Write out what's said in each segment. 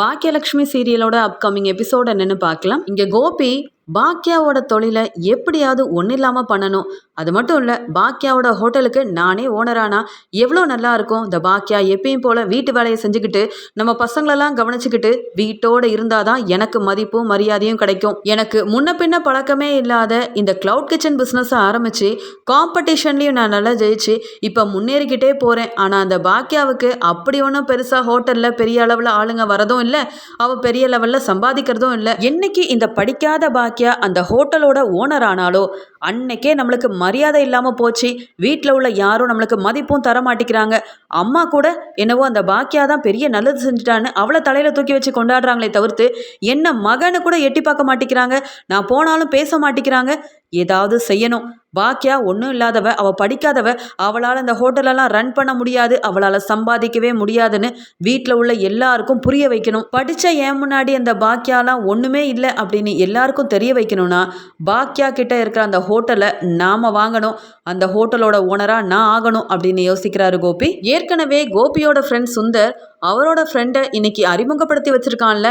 Baakiyalakshmi சீரியலோட upcoming episode என்னன்னு பார்க்கலாம். இங்கே கோபி பாக்கியாவோட தொழிலை எப்படியாவது ஒன்றும் இல்லாமல் பண்ணணும். அது மட்டும் இல்லை பாக்கியாவோட ஹோட்டலுக்கு நானே ஓனரானா எவ்வளோ நல்லா இருக்கும். இந்த பாக்கியா எப்பயும் போல் வீட்டு வேலையை செஞ்சுக்கிட்டு நம்ம பசங்களெல்லாம் கவனிச்சுக்கிட்டு வீட்டோடு இருந்தால் தான் எனக்கு மதிப்பும் மரியாதையும் கிடைக்கும். எனக்கு முன்ன பின்ன பழக்கமே இல்லாத இந்த க்ளவுட் கிச்சன் பிஸ்னஸை ஆரம்பித்து காம்படிஷன்லேயும் நான் நல்லா ஜெயிச்சு இப்போ முன்னேறிக்கிட்டே போகிறேன் ஆனால் அந்த பாக்கியாவுக்கு அப்படி ஒன்றும் பெருசாக ஹோட்டலில் பெரிய அளவில் ஆளுங்க வரதும் இல்லை. அவள் பெரிய லெவலில் சம்பாதிக்கிறதும் இல்லை. என்னைக்கு இந்த படிக்காத பாக்கியா அந்த ஹோட்டலோட ஓனர் ஆனாலோ அன்னைக்கே நம்மளுக்கு மரியாதை இல்லாமல் போச்சு. வீட்டில் உள்ள யாரும் நம்மளுக்கு மதிப்பும் தர மாட்டேங்கிறாங்க. அம்மா கூட என்னவோ அந்த பாக்கியா தான் பெரிய நல்லது செஞ்சுட்டான்னு அவளை தலையில் தூக்கி வச்சு கொண்டாடுறாங்களே தவிர்த்து என்ன மகனு கூட எட்டி பார்க்க மாட்டேங்கிறாங்க. நான் போனாலும் பேச மாட்டேங்கிறாங்க. ஏதாவது செய்யணும். பாக்கியா ஒன்றும் இல்லாதவ அவள் படிக்காதவ அவளால் அந்த ஹோட்டலெல்லாம் ரன் பண்ண முடியாது அவளால் சம்பாதிக்கவே முடியாதுன்னு வீட்டில் உள்ள எல்லாருக்கும் புரிய வைக்கணும். படித்த ஏன் முன்னாடி அந்த பாக்கியாலாம் ஒன்றுமே இல்லை அப்படின்னு எல்லாருக்கும் தெரிய வைக்கணும்னா பாக்கியா கிட்ட இருக்கிற அந்த ஹோட்டலை நாம் வாங்கணும். அந்த ஹோட்டலோட ஓனராக நான் ஆகணும் அப்படின்னு யோசிக்கிறாரு கோபி. ஏற்கனவே கோபியோட ஃப்ரெண்ட் சுந்தர் அவரோட ஃப்ரெண்டை இன்னைக்கு அறிமுகப்படுத்தி வச்சிருக்கான்ல.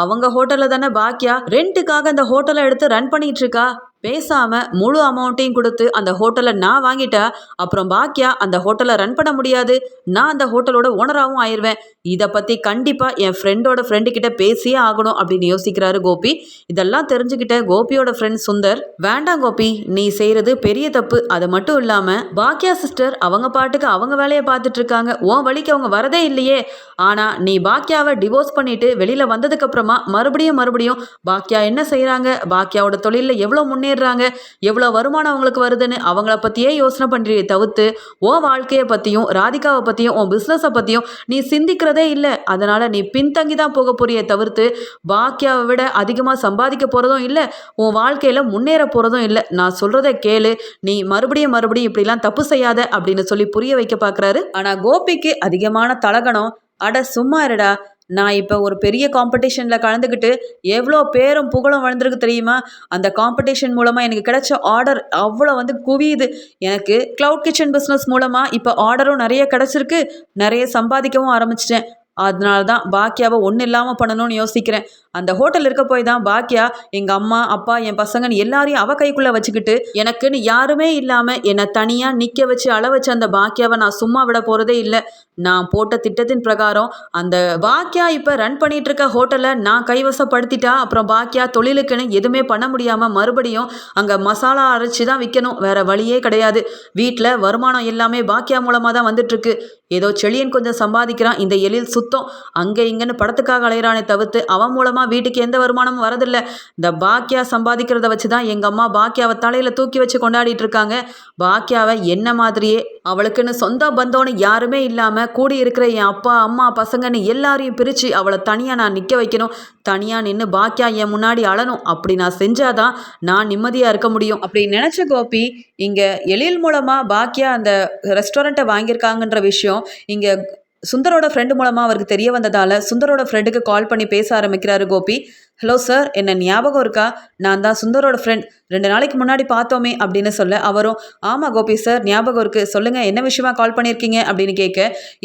அவங்க ஹோட்டலில் தானே பாக்கியா ரெண்ட்டுக்காக அந்த ஹோட்டலை எடுத்து ரன் பண்ணிட்டு இருக்கா? பேசாமல் முழு அமௌண்ட்டையும் கொடுத்து அந்த ஹோட்டலை நான் வாங்கிட்டேன் அப்புறம் பாக்கியா அந்த ஹோட்டலை ரன் பண்ண முடியாது. நான் அந்த ஹோட்டலோட ஓனராகவும் ஆயிடுவேன் இதை பற்றி கண்டிப்பாக என் ஃப்ரெண்டோட ஃப்ரெண்டுக்கிட்ட பேசியே ஆகணும் அப்படின்னு யோசிக்கிறாரு கோபி. இதெல்லாம் தெரிஞ்சுக்கிட்ட கோபியோட ஃப்ரெண்ட் சுந்தர் வேண்டாம் கோபி நீ செய்கிறது பெரிய தப்பு. அது மட்டும் இல்லாமல் பாக்கியா சிஸ்டர் அவங்க பாட்டுக்கு அவங்க வேலையை பார்த்துட்டு இருக்காங்க உன் வழிக்கு அவங்க வரதே இல்லையே. ஆனால் நீ பாக்கியாவை டிவோர்ஸ் பண்ணிட்டு வெளியில் வந்ததுக்கப்புறமா மறுபடியும் மறுபடியும் பாக்கியா என்ன செய்கிறாங்க பாக்கியாவோட தொழிலில் எவ்வளோ முன்னே பண்ணிடுறாங்க. எவ்வளோ வருமானம் அவங்களுக்கு வருதுன்னு அவங்கள பற்றியே யோசனை பண்ணுறியே தவிர்த்து உன் வாழ்க்கையை பற்றியும் ராதிகாவை பற்றியும் உன் பிஸ்னஸை பற்றியும் நீ சிந்திக்கிறதே இல்லை. அதனால் நீ பின்தங்கி தான் போக போறிய தவிர்த்து பாக்கியாவை விட அதிகமாக சம்பாதிக்க போகிறதும் இல்லை உன் வாழ்க்கையில் முன்னேற போகிறதும் இல்லை. நான் சொல்கிறத கேளு. நீ மறுபடியும் மறுபடியும் இப்படிலாம் தப்பு செய்யாத அப்படின்னு சொல்லி புரிய வைக்க பார்க்குறாரு ஆனால் கோபிக்கு அதிகமான தலகணம் அட சும்மா இருடா. நான் இப்போ ஒரு பெரிய காம்படிஷனில் கலந்துக்கிட்டு எவ்வளோ பேரும் புகழும் வளர்ந்துருக்கு தெரியுமா? அந்த காம்படிஷன் மூலமாக எனக்கு கிடைச்ச ஆர்டர் அவ்வளோ வந்து குவியுது. எனக்கு க்ளவுட் கிச்சன் பிஸ்னஸ் மூலமாக இப்போ ஆர்டரும் நிறைய கிடச்சிருக்கு. நிறைய சம்பாதிக்கவும் ஆரம்பிச்சிட்டேன். அதனால தான் பாக்கியாவை ஒன்றும் இல்லாமல் பண்ணணும்னு யோசிக்கிறேன். அந்த ஹோட்டல் இருக்க போய் தான் பாக்கியா எங்கள் அம்மா அப்பா என் பசங்கன்னு எல்லாரையும் அவ கைக்குள்ளே வச்சுக்கிட்டு எனக்குன்னு யாருமே இல்லாமல் என்னை தனியாக நிற்க வச்சு அள வச்சு அந்த பாக்கியாவை நான் சும்மா விட போகிறதே இல்லை. நான் போட்ட திட்டத்தின் பிரகாரம் அந்த பாக்கியா இப்போ ரன் பண்ணிட்டு இருக்க ஹோட்டலை நான் கைவசப்படுத்திட்டா அப்புறம் பாக்கியா தொழிலுக்குன்னு எதுவுமே பண்ண முடியாமல் மறுபடியும் அங்கே மசாலா அரைச்சி தான் விற்கணும் வேற வழியே கிடையாது. வீட்டில் வருமானம் எல்லாமே பாக்கியா மூலமாக தான் வந்துட்டுருக்கு. ஏதோ செழியன் கொஞ்சம் சம்பாதிக்கிறான் இந்த எழில் சுத்தம். அங்கே இங்கேன்னு படத்துக்காக அலையிறானே தவிர்த்து அவன் மூலமாக வீட்டுக்கு எந்த வருமானமும் வரதில்லை. இந்த பாக்கியா சம்பாதிக்கிறத வச்சு தான் எங்கள் அம்மா பாக்கியாவை தலையில் தூக்கி வச்சு கொண்டாடிட்டு இருக்காங்க. பாக்கியாவை என்ன மாதிரியே அவளுக்குன்னு சொந்த பந்தோன்னு யாருமே இல்லாமல் கூடி இருக்கிற என் அப்பா அம்மா பசங்கன்னு எல்லாரையும் பிரித்து அவளை தனியாக நான் நிற்க வைக்கணும். தனியாக நின்று பாக்கியா என் முன்னாடி அழணும். அப்படி நான் செஞ்சாதான் நான் நிம்மதியாக இருக்க முடியும். அப்படி நினச்ச கோபி இங்கே எழில் மூலமாக பாக்கியா அந்த ரெஸ்டாரண்ட்டை வாங்கியிருக்காங்கன்ற விஷயம் இங்கே சுந்தரோட ஃப்ரெண்டு மூலமாக அவருக்கு தெரிய வந்ததால் சுந்தரோட ஃப்ரெண்டுக்கு கால் பண்ணி பேச ஆரம்பிக்கிறாரு கோபி. ஹலோ சார் என்ன ஞாபகம் இருக்கா? நான் தான் சுந்தரோட ஃப்ரெண்ட் ரெண்டு நாளைக்கு முன்னாடி பார்த்தோமே அப்படின்னு சொல்ல அவரும் ஆமாம் கோபி சார் ஞாபகம் இருக்குது சொல்லுங்கள் என்ன விஷயமா கால் பண்ணியிருக்கீங்க? அப்படின்னு கேட்க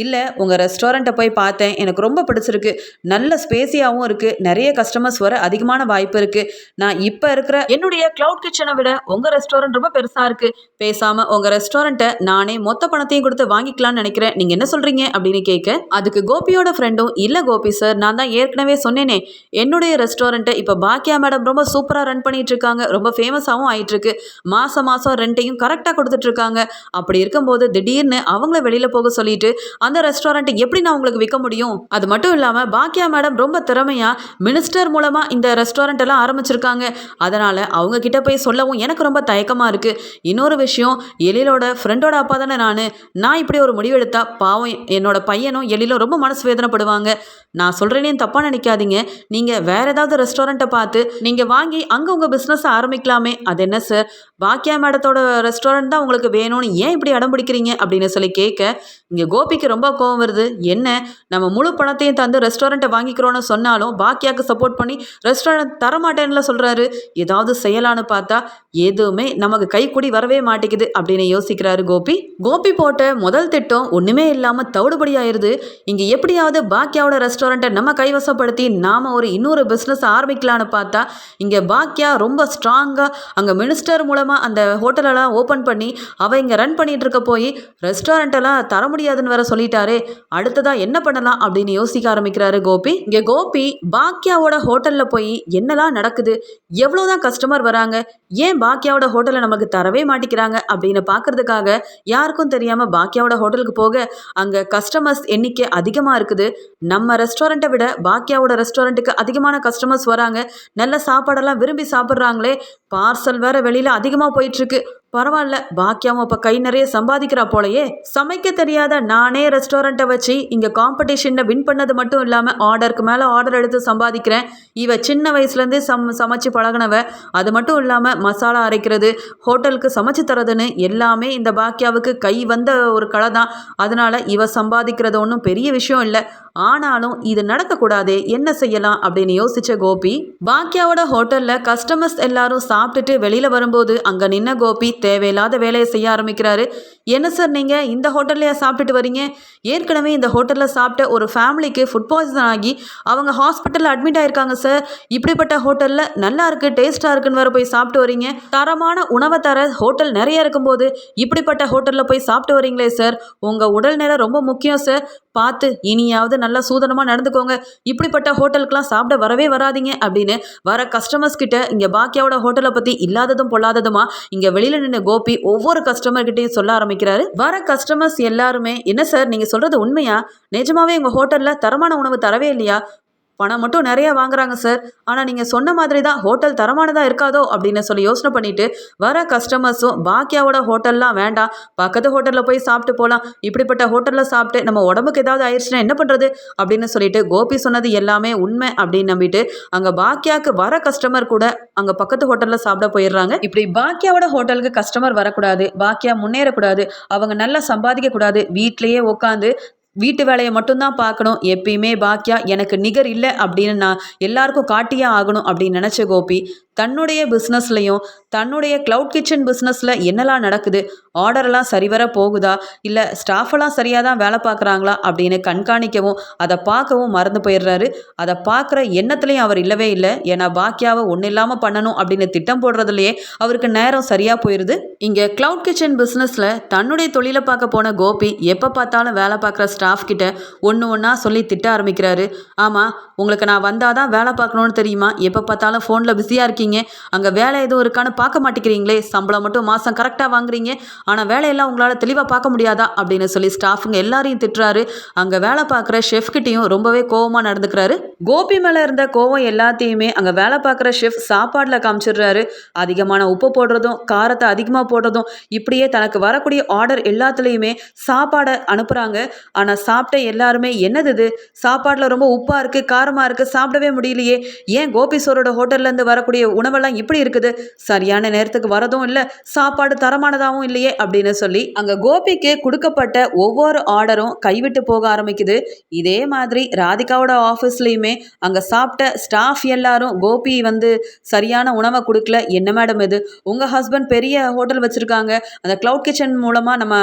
இல்லை உங்கள் ரெஸ்டாரண்ட்டை போய் பார்த்தேன். எனக்கு ரொம்ப பிடிச்சிருக்கு. நல்ல ஸ்பேசியாகவும் இருக்குது நிறைய கஸ்டமர்ஸ் வர அதிகமான வாய்ப்பு இருக்குது நான் இப்போ இருக்கிற என்னுடைய க்ளவுட் கிச்சனை விட உங்கள் ரெஸ்டாரண்ட் ரொம்ப பெருசாக இருக்குது பேசாமல் உங்கள் ரெஸ்டாரண்ட்டை நானே மொத்த பணத்தையும் கொடுத்து வாங்கிக்கலாம்னு நினைக்கிறேன். நீங்கள் என்ன சொல்கிறீங்க அப்படின்னு கேட்க அதுக்கு கோபியோட ஃப்ரெண்டும் இல்லை கோபி சார் நான் தான் ஏற்கனவே சொன்னேனே. என்னுடைய ரெஸ்டாரண்ட் ரெஸ்டாரண்ட்டை இப்போ பாக்கியா மேடம் ரொம்ப சூப்பராக ரன் பண்ணிகிட்ருக்காங்க ரொம்ப ஃபேமஸாகவும் ஆயிட்டுருக்கு. மாதம் மாதம் ரெண்ட்டையும் கரெக்டாக கொடுத்துட்ருக்காங்க அப்படி இருக்கும்போது திடீர்னு அவங்கள வெளியில் போக சொல்லிட்டு அந்த ரெஸ்டாரண்ட்டை எப்படி நான் உங்களுக்கு விற்க முடியும்? அது மட்டும் இல்லாமல் பாக்கியா மேடம் ரொம்ப திறமையாக மினிஸ்டர் மூலமாக இந்த ரெஸ்டாரண்ட் எல்லாம் ஆரம்பிச்சிருக்காங்க. அதனால் அவங்க கிட்ட போய் சொல்லவும் எனக்கு ரொம்ப தயக்கமாக இருக்குது இன்னொரு விஷயம் எழிலோட ஃப்ரெண்டோட அப்பா தானே நான். நான் இப்படி ஒரு முடிவெடுத்தா பாவம் என்னோட பையனும் எழிலும் ரொம்ப மனசு வேதனைப்படுவாங்க. நான் சொல்கிறேனே தப்பாக நினைக்காதீங்க. நீங்கள் வேறு ஏதாவது ரெஸ்டாரண்ட்டை பார்த்து நீங்கள் வாங்கி அங்கே உங்கள் பிஸ்னஸ் ஆரம்பிக்கலாமே. அது என்ன சார் பாக்கியா மேடத்தோட ரெஸ்டாரண்ட் தான் உங்களுக்கு வேணும்னு ஏன் இப்படி அடம் பிடிக்கிறீங்க? அப்படின்னு சொல்லி கேட்க இங்கே கோபிக்கு ரொம்ப கோவம் வருது. என்ன? நம்ம முழு பணத்தையும் தந்து ரெஸ்டாரண்ட்டை வாங்கிக்கிறோன்னு சொன்னாலும் பாக்கியாவுக்கு சப்போர்ட் பண்ணி ரெஸ்டாரண்ட் தரமாட்டேன்ல சொல்கிறாரு ஏதாவது செய்யலான்னு பார்த்தா எதுவுமே நமக்கு கைக்கூடி வரவே மாட்டேங்குது அப்படின்னு யோசிக்கிறாரு கோபி. கோபி போட்ட முதல் திட்டம் ஒன்றுமே இல்லாமல் தவிடுபடியாயிருது இங்கே எப்படியாவது பாக்கியாவோட ரெஸ்டாரண்ட்டை நம்ம கைவசப்படுத்தி நாம் ஒரு இன்னொரு பிஸ்னஸ் ஆரம்பிக்கலான்னு பார்த்தா இங்கே பாக்கியா ரொம்ப ஸ்ட்ராங்காக அங்கே மினிஸ்டர் மூலம் மூலமாக அந்த ஹோட்டலெல்லாம் ஓப்பன் பண்ணி அவ இங்கே ரன் பண்ணிட்டு இருக்க போய் ரெஸ்டாரண்ட்டெல்லாம் தர முடியாதுன்னு வேற சொல்லிட்டாரே. அடுத்ததாக என்ன பண்ணலாம் அப்படின்னு யோசிக்க ஆரம்பிக்கிறாரு கோபி. இங்கே கோபி பாக்கியாவோட ஹோட்டலில் போய் என்னெல்லாம் நடக்குது? எவ்வளோதான் கஸ்டமர் வராங்க? ஏன் பாக்கியாவோட ஹோட்டலை நமக்கு தரவே மாட்டேங்கிறாங்க? அப்படின்னு பார்க்கறதுக்காக யாருக்கும் தெரியாமல் பாக்கியாவோட ஹோட்டலுக்கு போக அங்கே கஸ்டமர்ஸ் எண்ணிக்கை அதிகமாக இருக்குது. நம்ம ரெஸ்டாரண்ட்டை விட பாக்கியாவோட ரெஸ்டாரண்ட்டுக்கு அதிகமான கஸ்டமர்ஸ் வராங்க. நல்ல சாப்பாடெல்லாம் விரும்பி சாப்பிட்றாங்களே. பார்சல் வேற வெளியில் அதிகமாக போயிட்டுருக்கு பரவாயில்ல பாக்கியாவும் அப்போ கை நிறைய சம்பாதிக்கிறா போலயே. சமைக்க தெரியாத நானே ரெஸ்டாரண்ட்டை வச்சு இங்கே காம்படிஷனில் வின் பண்ணது மட்டும் இல்லாமல் ஆர்டருக்கு மேலே ஆர்டர் எடுத்து சம்பாதிக்கிறேன். இவ சின்ன வயசுலேருந்தே சம் சமைச்சு பழகினவ. அது மட்டும் இல்லாமல் மசாலா அரைக்கிறது ஹோட்டலுக்கு சமைச்சு தரதுன்னு எல்லாமே இந்த பாக்கியாவுக்கு கை வந்த ஒரு கலை தான். அதனால் இவ சம்பாதிக்கிறது ஒன்றும் பெரிய விஷயம் இல்லை. ஆனாலும் இது நடக்கக்கூடாதே என்ன செய்யலாம் அப்படின்னு யோசிச்ச கோபி பாக்கியாவோட ஹோட்டலில் கஸ்டமர்ஸ் எல்லாரும் சாப்பிட்டுட்டு வெளியில் வரும்போது அங்கே நின்ன கோபி தேவையில்லாத வேலையை செய்ய ஆரம்பிக்கிறாரு. என்ன சார் நீங்கள் இந்த ஹோட்டல்லையே சாப்பிட்டுட்டு வரீங்க? ஏற்கனவே இந்த ஹோட்டலில் சாப்பிட்ட ஒரு ஃபேமிலிக்கு ஃபுட் பாய்சன் ஆகி அவங்க ஹாஸ்பிட்டலில் அட்மிட் ஆயிருக்காங்க சார். இப்படிப்பட்ட ஹோட்டலில் நல்லா இருக்கு டேஸ்ட்டாக இருக்குன்னு வேற போய் சாப்பிட்டு வரீங்க. தரமான உணவை தர ஹோட்டல் நிறைய இருக்கும்போது இப்படிப்பட்ட ஹோட்டலில் போய் சாப்பிட்டு வரீங்களே சார். உங்கள் உடல் நிலை ரொம்ப முக்கியம் சார். பார்த்து இனியாவது நல்லா சூதனமாக நடந்துக்கோங்க. இப்படிப்பட்ட ஹோட்டலுக்கெலாம் சாப்பிட வரவே வராதீங்க அப்படின்னு வர கஸ்டமர்ஸ் கிட்ட இங்கே பாக்கியாவோட ஹோட்டலை பற்றி இல்லாததும் பொல்லாததுமா இங்கே வெளியில் நின்று கோபி ஒவ்வொரு கஸ்டமர்கிட்டையும் சொல்ல ஆரம்பிக்கிறாரு. வர கஸ்டமர்ஸ் எல்லாருமே என்ன சார் நீங்கள் சொல்கிறது உண்மையா? நிஜமாவே உங்கள் ஹோட்டலில் தரமான உணவு தரவே இல்லையா? பணம் மட்டும் நிறைய வாங்குறாங்க சார் ஆனால் நீங்கள் சொன்ன மாதிரி தான் ஹோட்டல் தரமானதாக இருக்காதோ அப்படின்னு சொல்லி யோசனை பண்ணிட்டு வர கஸ்டமர்ஸும் பாக்கியாவோட ஹோட்டல்லாம் வேண்டாம். பக்கத்து ஹோட்டலில் போய் சாப்பிட்டு போகலாம் இப்படிப்பட்ட ஹோட்டலில் சாப்பிட்டு நம்ம உடம்புக்கு ஏதாவது ஆயிடுச்சுன்னா என்ன பண்ணுறது அப்படின்னு சொல்லிட்டு கோபி சொன்னது எல்லாமே உண்மை அப்படின்னு நம்பிட்டு அங்கே பாக்கியாவுக்கு வர கஸ்டமர் கூட அங்கே பக்கத்து ஹோட்டலில் சாப்பிட போயிடுறாங்க. இப்படி பாக்கியாவோட ஹோட்டலுக்கு கஸ்டமர் வரக்கூடாது. பாக்கியா முன்னேறக்கூடாது. அவங்க நல்லா சம்பாதிக்கக்கூடாது. வீட்லேயே உட்காந்து வீட்டு வேலையை மட்டும்தான் பார்க்கணும். எப்பயுமே பாக்கியா எனக்கு நிகர் இல்லை அப்படின்னு நான் எல்லாருக்கும் காட்டியே ஆகணும் அப்படின்னு நினச்ச கோபி தன்னுடைய பிஸ்னஸ்லையும் தன்னுடைய க்ளவுட் கிச்சன் பிஸ்னஸில் என்னெல்லாம் நடக்குது? ஆர்டரெல்லாம் சரிவர போகுதா? இல்லை ஸ்டாஃபெல்லாம் சரியாக தான் வேலை பார்க்குறாங்களா? அப்படின்னு கண்காணிக்கவும் அதை பார்க்கவும் மறந்து போயிடுறாரு. அதை பார்க்குற எண்ணத்துலையும் அவர் இல்லவே இல்லை. ஏன்னா பாக்கியாவை ஒன்றும் இல்லாமல் பண்ணணும் அப்படின்னு திட்டம் போடுறதுலையே அவருக்கு நேரம் சரியாக போயிடுது இங்கே க்ளவுட் கிச்சன் பிஸ்னஸில் தன்னுடைய தொழிலை பார்க்க போன கோபி எப்போ பார்த்தாலும் வேலை பார்க்குற ஸ்டாஃப் கிட்ட ஒன்று ஒன்றா சொல்லி திட்ட ஆரம்பிக்கிறாரு. ஆமாம் உங்களுக்கு நான் வந்தால் தான் வேலை பார்க்கணுன்னு தெரியுமா? எப்போ பார்த்தாலும் ஃபோனில் பிஸியாக இருக்கீங்க. அங்கே வேலை எதுவும் இருக்கான்னு பார்க்க மாட்டேங்கிறீங்களே. சம்பளம் மட்டும் மாதம் கரெக்டாக வாங்குறீங்க. ஆனால் வேலையெல்லாம் உங்களால் தெளிவாக பார்க்க முடியாதா? அப்படின்னு சொல்லி ஸ்டாஃபுங்க எல்லாரையும் திட்டுறாரு. அங்கே வேலை பார்க்குற ஷெஃப்கிட்டையும் ரொம்பவே கோவமாக நடந்துக்கிறாரு. கோபி மேலே இருந்த கோவம் எல்லாத்தையுமே அங்கே வேலை பார்க்குற ஷெஃப் சாப்பாடில் காமிச்சிடுறாரு. அதிகமான உப்பு போடுறதும் காரத்தை அதிகமாக போடுறதும் இப்படியே தனக்கு வரக்கூடிய ஆர்டர் எல்லாத்துலேயுமே சாப்பாடை அனுப்புகிறாங்க ஆனால் சாப்பிட்ட எல்லாருமே என்னது இது? சாப்பாட்டில் ரொம்ப உப்பாக இருக்குது காரமாக இருக்குது சாப்பிடவே முடியலையே. ஏன் கோபி சோரோட ஹோட்டல்லேருந்து வரக்கூடிய உணவெல்லாம் இப்படி இருக்குது? சரியான நேரத்துக்கு வரதும் இல்லை சாப்பாடு தரமானதாகவும் இல்லையே அப்படின்னு சொல்லி அங்கே கோபிக்கு கொடுக்கப்பட்ட ஒவ்வொரு ஆர்டரும் கைவிட்டு போக ஆரம்பிக்குது. இதே மாதிரி ராதிகாவோட ஆஃபீஸ்லேயுமே அங்கே சாப்பிட்ட ஸ்டாஃப் எல்லாரும் கோபி வந்து சரியான உணவை கொடுக்கல. என்ன மேடம் இது? உங்கள் ஹஸ்பண்ட் பெரிய ஹோட்டல் வச்சுருக்காங்க. அந்த க்ளவுட் கிச்சன் மூலமாக நம்ம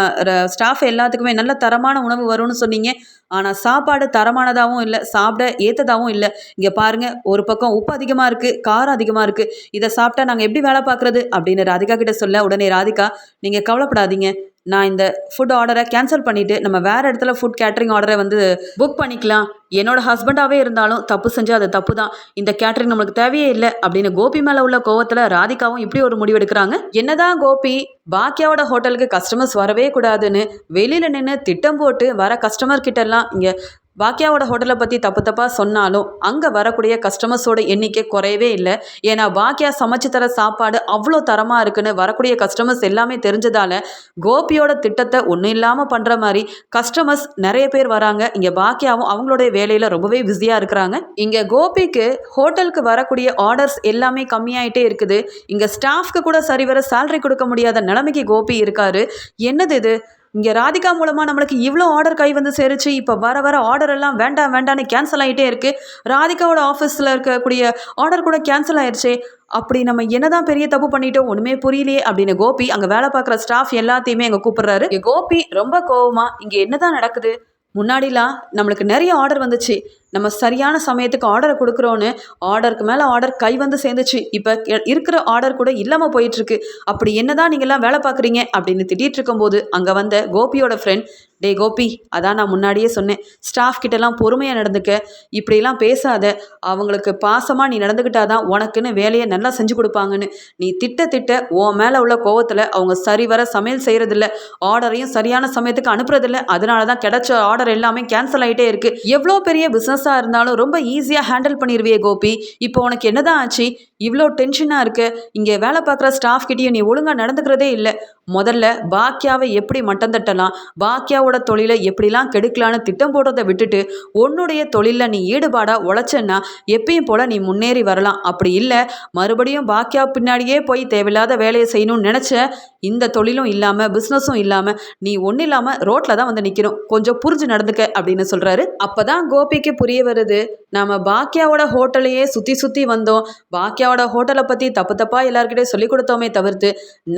ஸ்டாஃப் எல்லாத்துக்குமே நல்ல தரமான உணவு வரும்னு சொன்னீங்க. ஆனால் சாப்பாடு தரமானதாகவும் இல்லை சாப்பிட ஏற்றதாகவும் இல்லை. இங்கே பாருங்கள் ஒரு பக்கம் உப்பு அதிகமாக இருக்குது காரம் அதிகமாக இருக்குது இதை சாப்பிட்டா நாங்கள் எப்படி வேலை பார்க்குறது? அப்படின்னு ராதிகா கிட்ட சொல்ல உடனே ராதிகா நீங்கள் கவலைப்படாதீங்க. நான் இந்த ஃபுட் ஆர்டரை கேன்சல் பண்ணிவிட்டு நம்ம வேறு இடத்துல ஃபுட் கேட்ரிங் ஆர்டரை வந்து புக் பண்ணிக்கலாம். என்னோட ஹஸ்பண்டாகவே இருந்தாலும் தப்பு செஞ்சால் அது தப்பு தான் இந்த கேட்ரிங் நம்மளுக்கு தேவையே இல்லை அப்படின்னு கோபி மேலே உள்ள கோவத்தில் ராதிகாவும் இப்படி ஒரு முடிவு எடுக்கிறாங்க. என்னதான் கோபி பாக்கியாவோட ஹோட்டலுக்கு கஸ்டமர்ஸ் வரவே கூடாதுன்னு வெளியில் நின்று திட்டம் போட்டு வர கஸ்டமர் கிட்டெல்லாம் இங்கே பாக்கியாவோட ஹோட்டலை பற்றி தப்பு தப்பாக சொன்னாலும் அங்கே வரக்கூடிய கஸ்டமர்ஸோட எண்ணிக்கை குறையவே இல்லை. ஏன்னா பாக்கியா சமைச்சு தர சாப்பாடு அவ்வளோ தரமாக இருக்குன்னு வரக்கூடிய கஸ்டமர்ஸ் எல்லாமே தெரிஞ்சதால கோபியோட திட்டத்தை ஒன்றும் இல்லாமல் பண்ணுற மாதிரி கஸ்டமர்ஸ் நிறைய பேர் வராங்க. இங்கே பாக்கியாவும் அவங்களுடைய வேலையில் ரொம்பவே பிஸியாக இருக்கிறாங்க. இங்கே கோபிக்கு ஹோட்டலுக்கு வரக்கூடிய ஆர்டர்ஸ் எல்லாமே கம்மியாயிட்டே இருக்குது. இங்கே ஸ்டாஃப்க்கு கூட சரிவர சேலரி கொடுக்க முடியாத நிலைமைக்கு கோபி இருக்காரு. என்னது இது? இங்கே ராதிகா மூலமாக நம்மளுக்கு இவ்வளோ ஆர்டர் கை வந்து சேருச்சு. இப்போ வர வர ஆர்டர் எல்லாம் வேண்டாம் வேண்டாம்னு கேன்சல் ஆகிட்டே இருக்குது ராதிகாவோட ஆஃபீஸில் இருக்கக்கூடிய ஆர்டர் கூட கேன்சல் ஆயிடுச்சே அப்படி நம்ம என்னதான் பெரிய தப்பு பண்ணிட்டோம் ஒன்றுமே புரியலையே அப்படின்னு கோபி அங்கே வேலை பார்க்குற ஸ்டாஃப் எல்லாத்தையுமே அங்கே கூப்பிடுறாரு. கோபி ரொம்ப கோவமாக இங்கே என்னதான் நடக்குது? முன்னாடிலாம் நம்மளுக்கு நிறைய ஆர்டர் வந்துச்சு. நம்ம சரியான சமயத்துக்கு ஆர்டரை கொடுக்குறோன்னு ஆர்டருக்கு மேலே ஆர்டர் கை வந்து சேர்ந்துச்சு. இப்போ இருக்கிற ஆர்டர் கூட இல்லாமல் போயிட்டுருக்கு அப்படி என்னதான் நீங்கள்லாம் வேலை பார்க்குறீங்க அப்படின்னு திட்டிகிட்டு இருக்கும்போது அங்கே வந்த கோபியோட ஃப்ரெண்ட் டே கோபி அதான் நான் முன்னாடியே சொன்னேன். ஸ்டாஃப் கிட்டலாம் பொறுமையாக நடந்துக்க. இப்படிலாம் பேசாத. அவங்களுக்கு பாசமாக நீ நடந்துக்கிட்டாதான் உனக்குன்னு வேலையை நல்லா செஞ்சு கொடுப்பாங்கன்னு. நீ திட்ட திட்ட உன் மேலே உள்ள கோவத்தில் அவங்க சரிவர சமையல் செய்கிறதில்ல ஆர்டரையும் சரியான சமயத்துக்கு அனுப்புறதில்ல. அதனால தான் கிடைச்ச ஆர்டர் எல்லாமே கேன்சல் ஆகிட்டே இருக்குது எவ்வளோ பெரிய பிஸ்னஸாக இருந்தாலும் ரொம்ப ஈஸியாக ஹேண்டில் பண்ணிடுவியே கோபி. இப்போ உனக்கு என்னதான் ஆச்சு? இவ்வளோ டென்ஷனாக இருக்கு. இங்கே வேலை பார்க்குற ஸ்டாஃப் கிட்டேயும் நீ ஒழுங்காக நடந்துக்கிறதே இல்லை. முதல்ல பாக்கியாவை எப்படி மட்டம் தட்டலாம்? பாக்கியாவோட தொழிலை எப்படிலாம் கெடுக்கலான்னு திட்டம் போடுறதை விட்டுட்டு உன்னுடைய தொழிலில் நீ ஈடுபாடாக உழைச்சன்னா எப்பயும் போல் நீ முன்னேறி வரலாம். அப்படி இல்லை. மறுபடியும் பாக்கியா பின்னாடியே போய் தேவையில்லாத வேலையை செய்யணும்னு நினச்ச இந்த தொழிலும் இல்லாமல் பிஸ்னஸும் இல்லாமல் நீ ஒன்றும் இல்லாமல் ரோட்டில் தான் வந்து நிற்கணும் கொஞ்சம் புரிஞ்சு நடந்துக்க அப்படின்னு சொல்கிறாரு அப்போ தான் கோபிக்கு புரிய வருது. நம்ம பாக்கியாவோட ஹோட்டலையே சுற்றி சுற்றி வந்தோம். பாக்கியாவோட ஹோட்டலை பற்றி தப்பு தப்பாக எல்லாருக்கிட்டே சொல்லி கொடுத்தோமே தவிர்த்து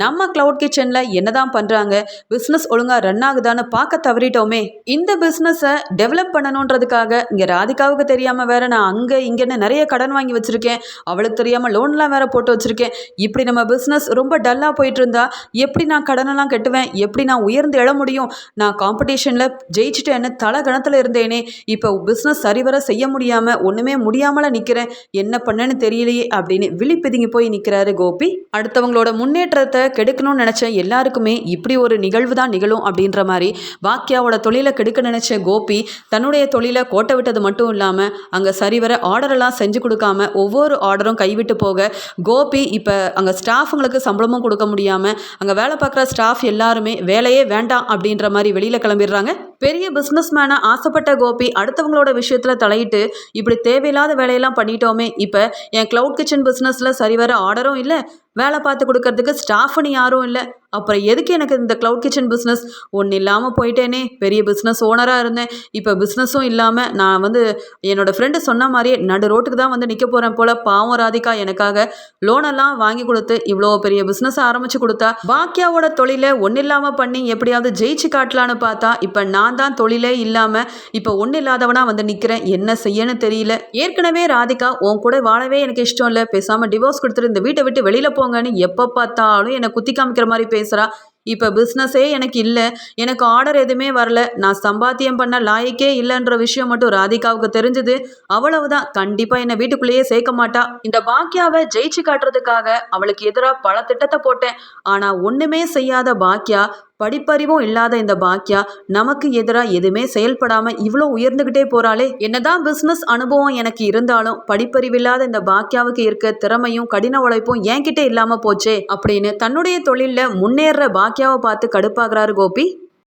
நம்ம க்ளவுட் கிச்சனில் என்னதான் பண்ணுறாங்க பிஸ்னஸ் ஒழுங்காக ரன் ஆகுதான்னு பார்க்க தவறிட்டோமே. இந்த பிஸ்னஸை டெவலப் பண்ணணுன்றதுக்காக இங்கே ராதிகாவுக்கு தெரியாமல் வேற நான் அங்கே இங்கேன்னு நிறைய கடன் வாங்கி வச்சுருக்கேன். அவளுக்கு தெரியாமல் லோன்லாம் வேற போட்டு வச்சுருக்கேன். இப்படி நம்ம பிஸ்னஸ் ரொம்ப டல்லாக போயிட்டு இருந்தா எப்படி நான் கடனெல்லாம் கட்டுவேன்? எப்படி நான் உயர்ந்து எழ முடியும்? நான் காம்படிஷனில் ஜெயிச்சிட்டேன்னு தலை கணத்தில் இருந்தேனே. இப்போ பிஸ்னஸ் சரிவர செய்ய முடியாமல் ஒன்றுமே முடியாமல் நிற்கிறேன் என்ன பண்ணேன்னு தெரியலையே அப்படின்னு விழிப்பிதுங்கி போய் நிற்கிறாரு கோபி. அடுத்தவங்களோட முன்னேற்றத்தை கெடுக்கணும்னு நினச்ச எல்லாருக்குமே இப்படி ஒரு நிகழ்வு தான் நிகழும் அப்படின்ற மாதிரி வாக்கியாவோட தொழிலை கெடுக்க நினச்ச கோபி தன்னுடைய தொழிலை கோட்டை விட்டது மட்டும் இல்லாமல் அங்கே சரிவர ஆர்டரெல்லாம் செஞ்சு கொடுக்காம ஒவ்வொரு ஆர்டரும் கைவிட்டு போக கோபி இப்போ அங்கே ஸ்டாஃபுங்களுக்கு சம்பளமும் கொடுக்க முடியாமல் அங்கே வேலை பார்க்குற ஸ்டாஃப் எல்லாருமே வேலையே வேண்டாம் அப்படின்ற மாதிரி வெளியில் கிளம்பிடுறாங்க. பெரிய பிஸ்னஸ் மேனை ஆசைப்பட்ட கோபி அடுத்தவங்களோட விஷயத்தில் தலையிட்டு இப்படி தேவையில்லாத வேலையெல்லாம் பண்ணிட்டோமே இப்போ என் க்ளவுட் கிச்சன் பிஸ்னஸில் சரிவர ஆர்டரும் இல்லை வேலை பார்த்து கொடுக்கறதுக்கு ஸ்டாஃப்னு யாரும் இல்லை. அப்புறம் எதுக்கு எனக்கு இந்த க்ளவுட் கிச்சன் பிஸ்னஸ் ஒன்றும் இல்லாமல் போயிட்டேனே. பெரிய பிஸ்னஸ் ஓனராக இருந்தேன். இப்போ பிஸ்னஸும் இல்லாமல் நான் வந்து என்னோடய ஃப்ரெண்டு சொன்ன மாதிரியே நடு ரோட்டுக்கு தான் வந்து நிற்க போகிறேன் போல். பாவம் ராதிகா எனக்காக லோனெல்லாம் வாங்கி கொடுத்து இவ்வளோ பெரிய பிஸ்னஸ் ஆரம்பித்து கொடுத்தா. பாக்கியாவோட தொழிலை ஒன்றும் இல்லாமல் பண்ணி எப்படியாவது ஜெயிச்சு காட்டலான்னு பார்த்தா இப்போ நான் தான் தொழிலே இல்லாமல் இப்போ ஒன்றும் இல்லாதவனாக வந்து நிற்கிறேன் என்ன செய்யன்னு தெரியல. ஏற்கனவே ராதிகா உன் கூட வாழவே எனக்கு இஷ்டம் இல்லை. பேசாமல் டிவோர்ஸ் கொடுத்துட்டு இந்த வீட்டை விட்டு வெளியில் போங்கன்னு எப்போ பார்த்தாலும் என்னை குத்தி காமிக்கிற மாதிரி பேசுகிறா இப்போ பிஸ்னஸே எனக்கு இல்லை. எனக்கு ஆர்டர் எதுவுமே வரல. நான் சம்பாத்தியம் பண்ண லாய்க்கே இல்லைன்ற விஷயம் மட்டும் ராதிகாவுக்கு தெரிஞ்சது. அவ்வளவுதான். கண்டிப்பாக என்னை வீட்டுக்குள்ளேயே சேர்க்க மாட்டா. இந்த பாக்கியாவை ஜெயிச்சு காட்டுறதுக்காக அவளுக்கு எதிராக பல திட்டத்தை போட்டேன். ஆனால் ஒன்றுமே செய்யாத பாக்கியா படிப்பறிவும் இல்லாத இந்த பாக்கியா நமக்கு எதிராக எதுவுமே செயல்படாமல் இவ்வளோ உயர்ந்துக்கிட்டே போகிறாளே என்னதான் பிஸ்னஸ் அனுபவம் எனக்கு இருந்தாலும் படிப்பறிவில்லாத இந்த பாக்கியாவுக்கு இருக்க திறமையும் கடின உழைப்பும் என்கிட்ட இல்லாமல் போச்சே அப்படின்னு தன்னுடைய தொழிலில் முன்னேற பாக்கியாவை பார்த்து கடுப்பாகிறாரு கோபி.